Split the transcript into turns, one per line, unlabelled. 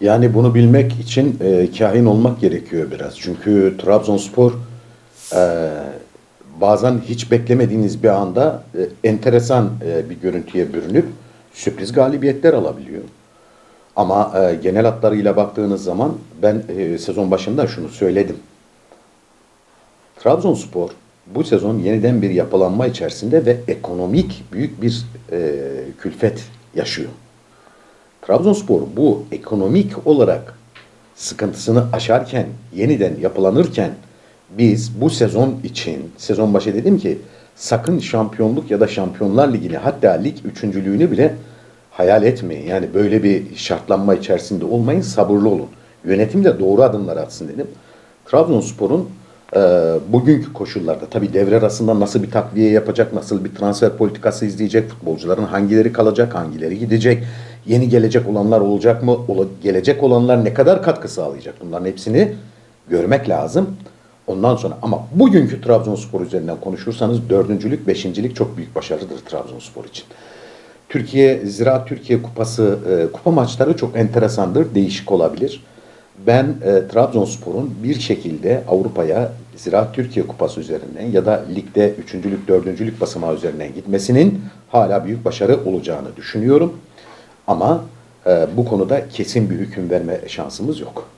Yani bunu bilmek için e, kahin olmak gerekiyor biraz. Çünkü Trabzonspor e, bazen hiç beklemediğiniz bir anda e, enteresan e, bir görüntüye bürünüp sürpriz galibiyetler alabiliyor. Ama e, genel hatlarıyla baktığınız zaman ben e, sezon başında şunu söyledim. Trabzonspor bu sezon yeniden bir yapılanma içerisinde ve ekonomik büyük bir e, külfet yaşıyor. Trabzonspor bu ekonomik olarak sıkıntısını aşarken, yeniden yapılanırken biz bu sezon için, sezon başı dedim ki sakın şampiyonluk ya da şampiyonlar ligini hatta lig üçüncülüğünü bile hayal etmeyin. Yani böyle bir şartlanma içerisinde olmayın, sabırlı olun. Yönetim de doğru adımlar atsın dedim. Trabzonspor'un e, bugünkü koşullarda tabii devre arasında nasıl bir takviye yapacak, nasıl bir transfer politikası izleyecek, futbolcuların hangileri kalacak, hangileri gidecek, yeni gelecek olanlar olacak mı, ola- gelecek olanlar ne kadar katkı sağlayacak bunların hepsini görmek lazım. Ondan sonra ama bugünkü Trabzonspor üzerinden konuşursanız dördüncülük, beşincilik çok büyük başarıdır Trabzonspor için. Türkiye Ziraat Türkiye Kupası e, kupa maçları çok enteresandır, değişik olabilir. Ben e, Trabzonspor'un bir şekilde Avrupa'ya Ziraat Türkiye Kupası üzerinden ya da ligde üçüncülük, dördüncülük basamağı üzerinden gitmesinin hala büyük başarı olacağını düşünüyorum. Ama e, bu konuda kesin bir hüküm verme şansımız yok.